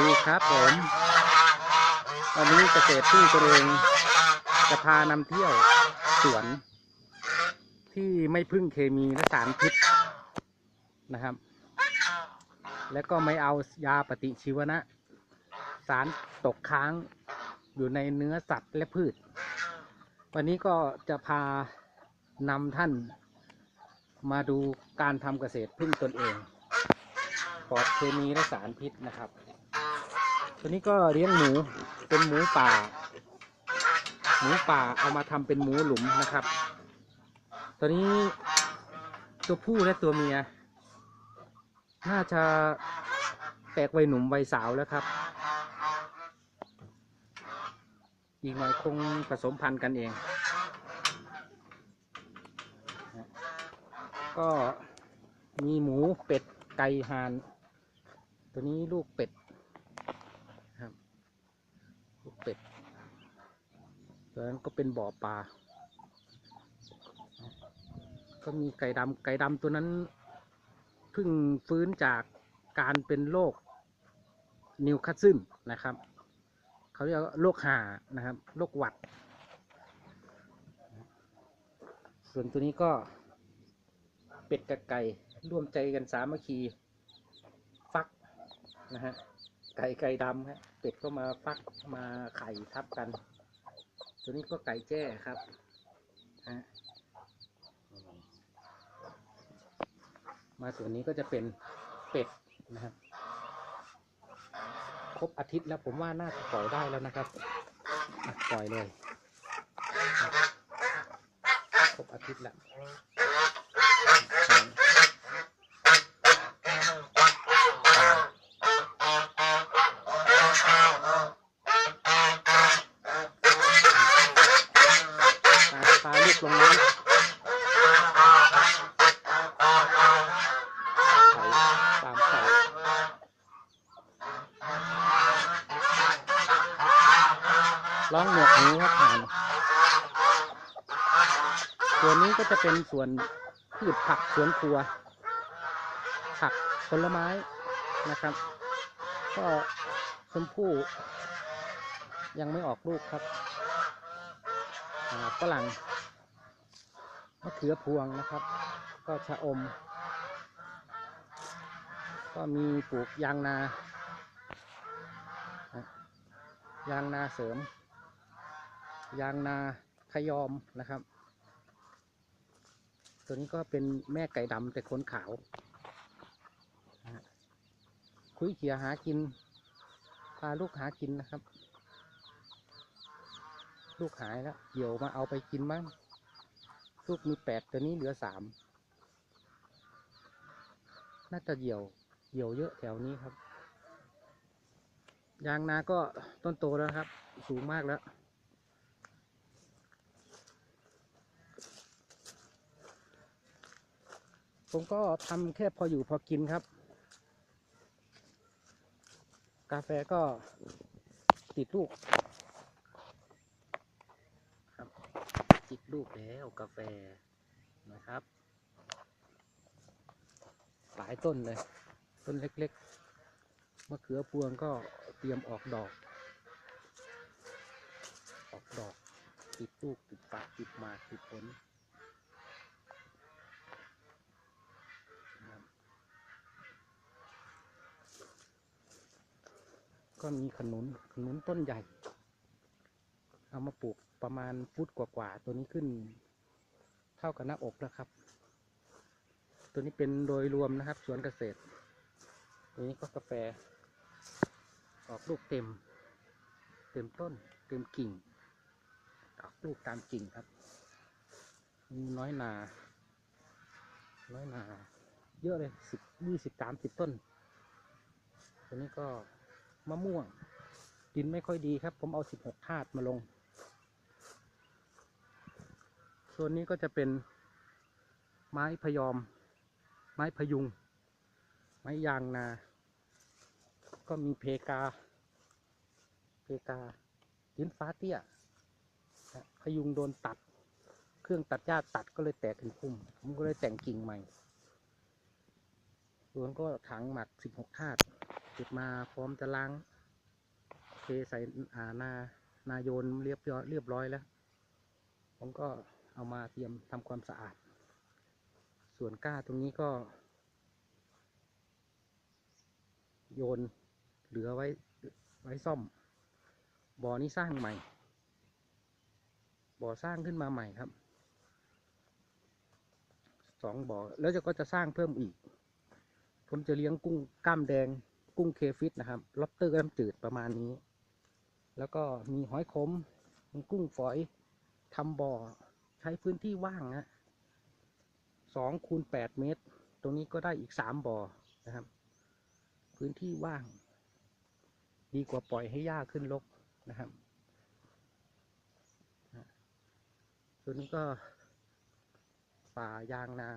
ดีครับผม วันนี้เกษตรที่ตัวเองจะพานำเที่ยวสวน ที่ไม่พึ่งเคมีและสารพิษนะครับ แล้วก็ไม่เอายาปฏิชีวนะ สารตกค้างอยู่ในเนื้อสัตว์และพืช วันนี้ก็จะพานำท่านมาดูการทำเกษตรพึ่งตนเองปลอดเคมีและสารพิษนะครับ ตัวนี้ก็เลี้ยงหมูเป็นหมูป่า หมูป่าเอามาทำเป็นหมูหลุมนะครับ ตัวนี้ตัวผู้และตัวเมีย น่าจะแตกวัยหนุ่มวัยสาวแล้วครับ อีกหน่อยคงผสมพันธุ์กันเอง ก็มีหมูเป็ดไก่ห่าน ตัวนี้ลูกเป็ดครับ ลูก เป็ดตัวนั้นก็เป็นบ่อปลา ก็มีไก่ดำไก่ดำตัวนั้นเพิ่งฟื้นจากการเป็นโรคนิวคาสซึมนะครับ เขาเรียกว่าโรคห่านะครับโรคหวัด ส่วนตัวนี้ก็เป็ดกับไก่ร่วมใจกันสามัคคี ฟักนะฮะ ไก่ไก่ดำฮะเป็ดก็มาฟักมาไข่ทับกัน ตัวนี้ก็ไก่แจ้ครับฮะมาส่วนนี้ก็จะเป็นเป็ดนะครับ ครบอาทิตย์แล้วผมว่าน่าจะปล่อยได้แล้วนะครับปล่อยเลย ครบอาทิตย์แล้วปลาปลาลูกลงน้ำไข่ตามไข่ ร้องหนวกหูครับผ่านส่วนนี้ก็จะเป็นส่วนพืชผักสวนครัว ผักผลไม้นะครับ ก็ชมพู่ยังไม่ออกลูกครับอ่าฝรั่งมะเขือพวงนะครับ ก็ชะอม ก็มีปลูกยางนายางนาเสริม ยางนาขยอมนะครับ ตัวนี้ก็เป็นแม่ไก่ดำแต่ขนขาว คุยเขียหากิน พาลูกหากินนะครับ ลูกหายแล้วเหี่ยวมาเอาไปกินบ้างลูกมีแปดตัวนี้เหลือสามน่าจะเหี่ยว เหี่ยวเยอะแถวนี้ครับ ยางนาก็ต้นโตแล้วครับ สูงมากแล้ว ผมก็ทำแค่พออยู่พอกินครับ กาแฟก็ติดลูกครับติดลูกแล้วกาแฟนะครับ หลายต้นเลย ต้นเล็กๆมะเขือพวงก็เตรียมออกดอก ออกดอก ติดลูกติดปากติดมาติดผลนะครับ ก็มีขนุนขนุนต้นใหญ่ เอามาปลูกประมาณฟุตกว่าๆ ตัวนี้ขึ้น เท่ากับหน้าอกแล้วครับ ตัวนี้เป็นโดยรวมนะครับ สวนเกษตร ตัวนี้ก็กาแฟ ออกลูกเต็ม เต็มต้น เต็มกิ่ง ออกลูกตามกิ่งครับมีน้อยนา น้อยนา เยอะเลยสิบยี่สิบสามสิบต้น ตัวนี้ก็ มะม่วง ดินไม่ค่อยดีครับ ผมเอาสิบหกธาตุมาลงส่วนนี้ก็จะเป็นไม้พยอม ไม้พยุง ไม้ยางนา ก็มีเพกา เพกายืนฟ้าเตี้ยพยุงโดนตัด เครื่องตัดหญ้าตัดก็เลยแตกเป็นพุ่ม ผมก็เลยแต่งกิ่งใหม่ส่วนก็ถังหมักสิบหกธาตุ เก็บมาพร้อมจะล้างเทใส่อ่านานาโยนเรียบร้อยเรียบร้อยแล้ว ผมก็เอามาเตรียมทำความสะอาด ส่วนก้าตรงนี้ก็ โยนเหลือไว้ไว้ซ่อม บ่อนี้สร้างใหม่ บ่อสร้างขึ้นมาใหม่ครับ สองบ่อ แล้วจะก็จะสร้างเพิ่มอีก ผมจะเลี้ยงกุ้งกล้ามแดง กุ้งเคฟิตนะครับล็อบเตอร์กล้ามจืดประมาณนี้ แล้วก็มีหอยขมมีกุ้งฝอยทำบ่อใช้พื้นที่ว่างนะสองคูณแปดเมตร ตรงนี้ก็ได้อีกสามบ่อนะครับ พื้นที่ว่าง ดีกว่าปล่อยให้หญ้าขึ้นรกนะครับตัวนี้ก็ป่ายางนา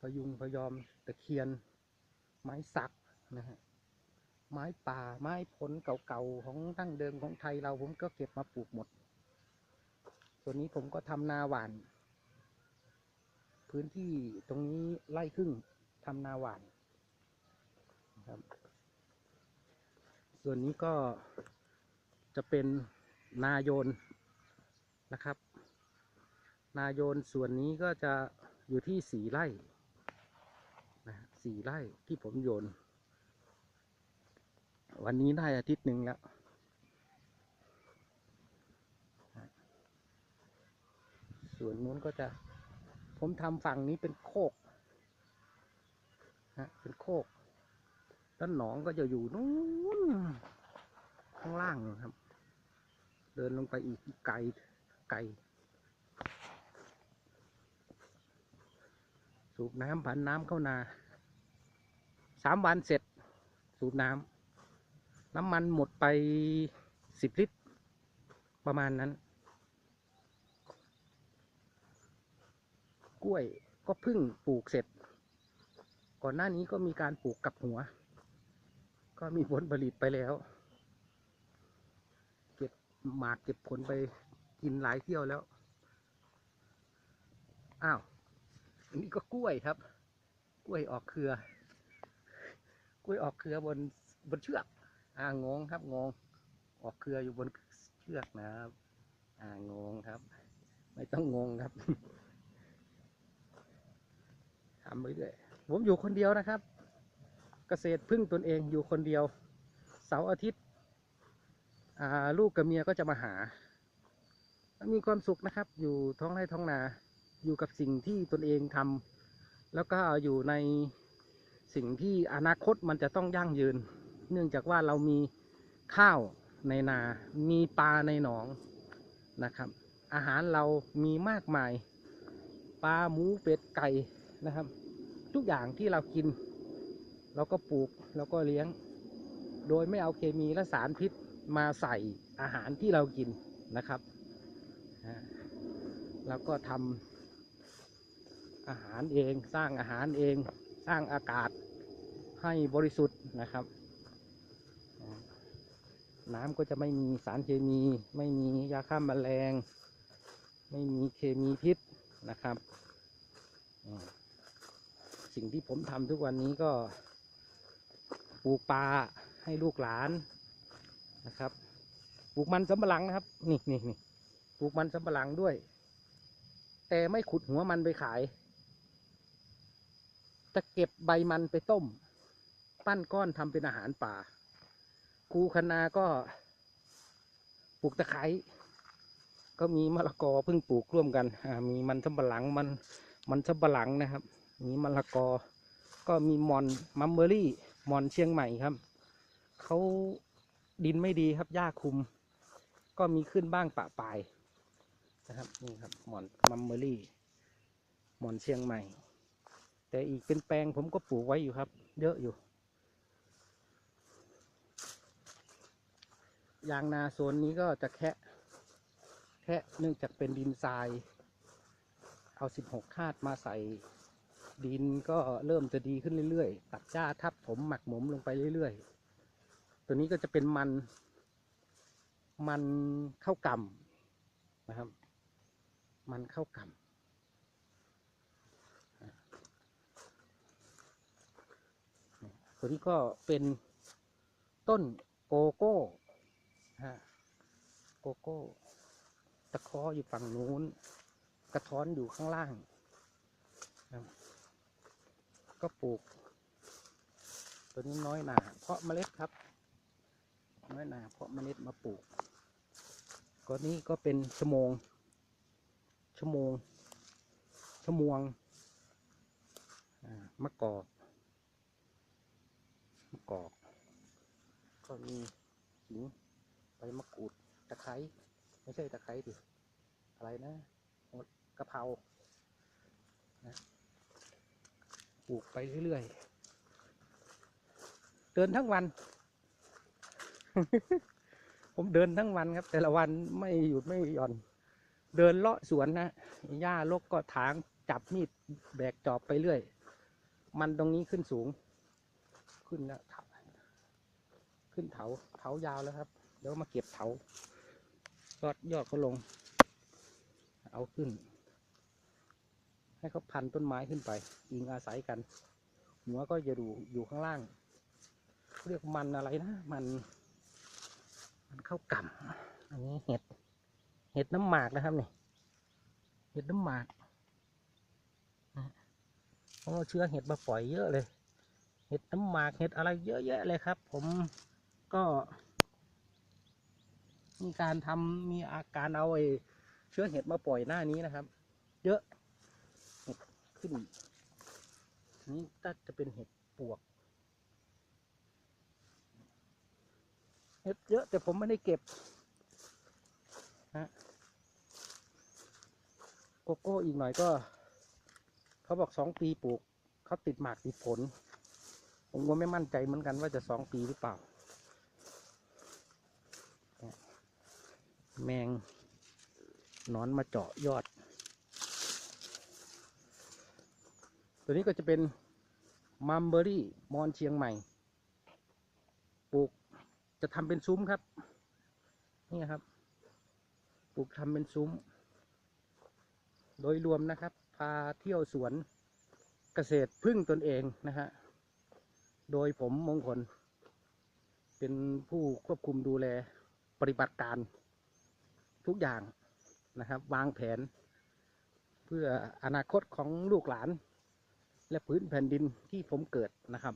พยุงพยอมตะเคียน ไม้สัก นะฮะไม้ป่าไม้ผลเก่าๆของดั้งเดิมของไทยเราผมก็เก็บมาปลูกหมด ส่วนนี้ผมก็ทำนาหวาน พื้นที่ตรงนี้ไร่ครึ่งทำนาหวานครับส่วนนี้ก็จะเป็นนาโยนนะครับ นาโยนส่วนนี้ก็จะอยู่ที่สี่ไร่นะสี่ไร่ที่ผมโยน วันนี้ได้อาทิตย์หนึ่งแล้ว ส่วนนู้นก็จะ ผมทำฝั่งนี้เป็นโคกฮะเป็นโคกด้านหนองก็จะอยู่นู้นข้างล่างนะครับ เดินลงไปอีกไกลไกลสูบน้ำผันน้ำเข้านา สามวันเสร็จ สูบน้ำ น้ำมันหมดไปสิบลิตร ประมาณนั้น กล้วยก็เพิ่งปลูกเสร็จ ก่อนหน้านี้ก็มีการปลูกกับหัว ก็มีผลผลิตไปแล้ว เก็บหมากเก็บผลไปกินหลายเที่ยวแล้ว อ้าว อันนี้ก็กล้วยครับ กล้วยออกเครือ กล้วยออกเครือบนบนเชือก อ่างงครับงงออกเครืออยู่บนเชือกนะครับอ่างงครับ ไม่ต้องงงครับทำไปเรื่อยผมอยู่คนเดียวนะครับ เกษตรพึ่งตนเองอยู่คนเดียว เสาร์อาทิตย์าลูกกับเมียก็จะมาหา มีความสุขนะครับ อยู่ท้องไร่ท้องนา อยู่กับสิ่งที่ตนเองทำแล้วก็อยู่ในสิ่งที่อนาคตมันจะต้องยั่งยืน เนื่องจากว่าเรามีข้าวในนา มีปลาในหนองนะครับ อาหารเรามีมากมาย ปลาหมูเป็ดไก่นะครับ ทุกอย่างที่เรากิน เราก็ปลูกแล้วก็เลี้ยง โดยไม่เอาเคมีและสารพิษมาใส่อาหารที่เรากินนะครับแล้วก็ทำอาหารเองสร้างอาหารเองสร้างอากาศให้บริสุทธิ์นะครับ น้ำก็จะไม่มีสารเคมี ไม่มียาฆ่าแมลง ไม่มีเคมีพิษนะครับ สิ่งที่ผมทำทุกวันนี้ก็ปลูกปลาให้ลูกหลานนะครับ ปลูกมันสำปะหลังนะครับ นี่นี่นี่ปลูกมันสำปะหลังด้วย แต่ไม่ขุดหัวมันไปขาย จะเก็บใบมันไปต้ม ปั้นก้อนทำเป็นอาหารป่า คูคนาก็ปลูกตะไคร้ก็มีมะละกอเพิ่งปลูกร่วมกันมีมันสำปะหลังมันมันสำปะหลังนะครับ มีมะละกอ ก็มีมอนมัมเบอรี่มอนเชียงใหม่ครับเขาดินไม่ดีครับหญ้าคุม ก็มีขึ้นบ้างปะปลายนะครับนี่ครับมอนมัมเบอรี่มอนเชียงใหม่ แต่อีกเป็นแปลงผมก็ปลูกไว้อยู่ครับ เยอะอยู่ ยางนาโซนนี้ก็จะแคะแคะเนื่องจากเป็นดินทราย เอาสิบหกคาดมาใส่ดินก็เริ่มจะดีขึ้นเรื่อยๆ ตัดหญ้าทับผมหมักหมมลงไปเรื่อยๆ ตัวนี้ก็จะเป็นมัน มันข้าวกำนะครับ มันข้าวกำตัวนี้ก็เป็นต้นโกโก้ ฮะโกโก้ ตะเคออยู่ฝั่งนู้น กระท้อนอยู่ข้างล่าง ก็ปลูก ตัวนี้น้อยหนาเพาะเมล็ดครับ น้อยหนาเพาะเมล็ดมาปลูกก็นี้ก็เป็นชั่วโมง ชั่วโมง ชั่วโมงมะกอกมะกอก ก็มีหิง ใบมะกรูดตะไคร้ไม่ใช่ตะไคร้ดิอะไรนะโหดกะเพรานะปลูกไปเรื่อยๆเดินทั้งวัน ผมเดินทั้งวันครับ แต่ละวันไม่หยุดไม่หย่อน เดินเลาะสวนนะหญ้าลกก็ถางจับมีดแบกจอบไปเรื่อย มันตรงนี้ขึ้นสูง ขึ้นแล้วขึ้นเถาเถายาวแล้วครับ เดี๋ยวมาเก็บเถายอดยอดเขาลง เอาขึ้น ให้เขาพันต้นไม้ขึ้นไป อิงอาศัยกัน หัวก็จะดูอยู่ข้างล่าง เรียกมันอะไรนะ มัน มันเข้ากำอันนี้เห็ด เห็ดน้ำหมากนะครับนี่ เห็ดน้ำหมากนะเพราะเชื้อเห็ดมาปล่อยเยอะเลย เห็ดน้ำหมาก เห็ดอะไรเยอะแยะเลยครับ ผมก็ มีการทำมีอาการเอาไอ้เชื้อเห็ดมาปล่อยหน้านี้นะครับ เยอะเห็ดขึ้นอันนี้ก็จะเป็นเห็ดปวก เห็ดเยอะแต่ผมไม่ได้เก็บฮะโกโก้อีกหน่อยก็ เขาบอกสองปีปลูกเขาติดหมากติดผล ผมก็ไม่มั่นใจเหมือนกันว่าจะสองปีหรือเปล่า แมงนอนมาเจาะยอด ตัวนี้ก็จะเป็นมัมเบอรี่มอนเชียงใหม่ ปลูกจะทำเป็นซุ้มครับ นี่ครับ ปลูกทำเป็นซุ้ม โดยรวมนะครับ พาเที่ยวสวนเกษตรพึ่งตนเองนะฮะ โดยผมมงคล เป็นผู้ควบคุมดูแลปฏิบัติการ ทุกอย่างนะครับ วางแผน เพื่ออนาคตของลูกหลาน และพื้นแผ่นดินที่ผมเกิดนะครับ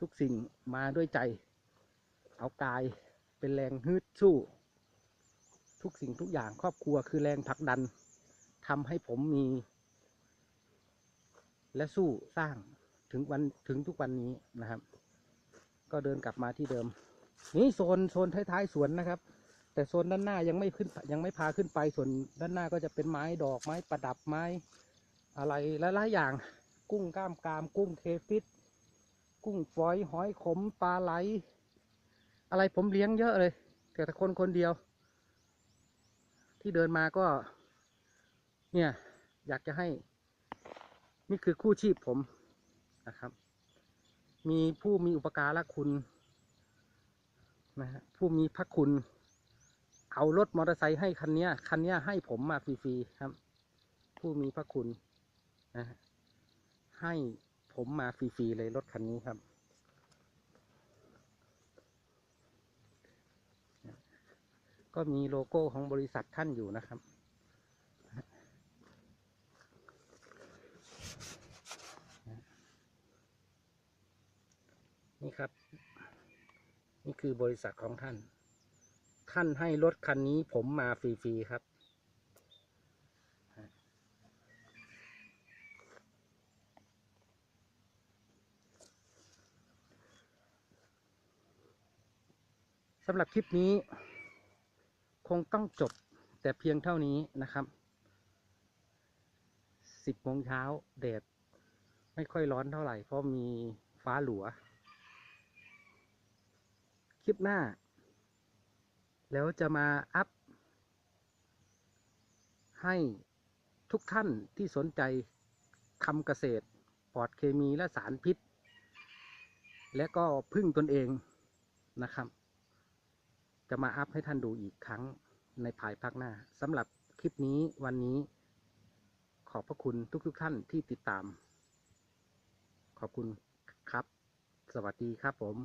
ทุกสิ่งมาด้วยใจ เอากายเป็นแรงฮึดสู้ ทุกสิ่งทุกอย่างครอบครัวคือแรงผลักดันทำให้ผมมี และสู้สร้างถึงวันถึงทุกวันนี้นะครับ ก็เดินกลับมาที่เดิม นี่โซนโซนท้ายๆสวนนะครับ แต่โซนด้านหน้ายังไม่ขึ้นยังไม่พาขึ้นไปส่วนด้านหน้าก็จะเป็นไม้ดอกไม้ประดับไม้ อะไรหลายๆอย่าง กุ้งก้ามกาม กุ้งเทฟิตกุ้งฝอยหอยขมปลาไหล อะไรผมเลี้ยงเยอะเลย แต่แต่คนคนเดียว ที่เดินมาก็ เนี่ย อยากจะให้ นี่คือคู่ชีพผมนะครับ มีผู้มีอุปการะคุณนะฮะผู้มีพระคุณ เอารถมอเตอร์ไซค์ให้คันนี้คันนี้ให้ผมมาฟรีๆครับ ผู้มีพระคุณนะให้ผมมาฟรีๆเลยรถคันนี้ครับ ก็มีโลโก้ของบริษัทท่านอยู่นะครับ นี่ครับ นี่คือบริษัทของท่าน ท่านให้รถคันนี้ผมมาฟรีๆครับ สำหรับคลิปนี้ คงต้องจบแต่เพียงเท่านี้นะครับสิบโมงเช้าแดดไม่ค่อยร้อนเท่าไหร่ เพราะมีฟ้าหลัว คลิปหน้า แล้วจะมาอัพ ให้ทุกท่านที่สนใจทำเกษตรปลอดเคมีและสารพิษ และก็พึ่งตนเองนะครับ จะมาอัพให้ท่านดูอีกครั้งในภายภาคหน้าสำหรับคลิปนี้วันนี้ ขอบพระคุณทุกๆทท่านที่ติดตาม ขอบคุณครับ สวัสดีครับผม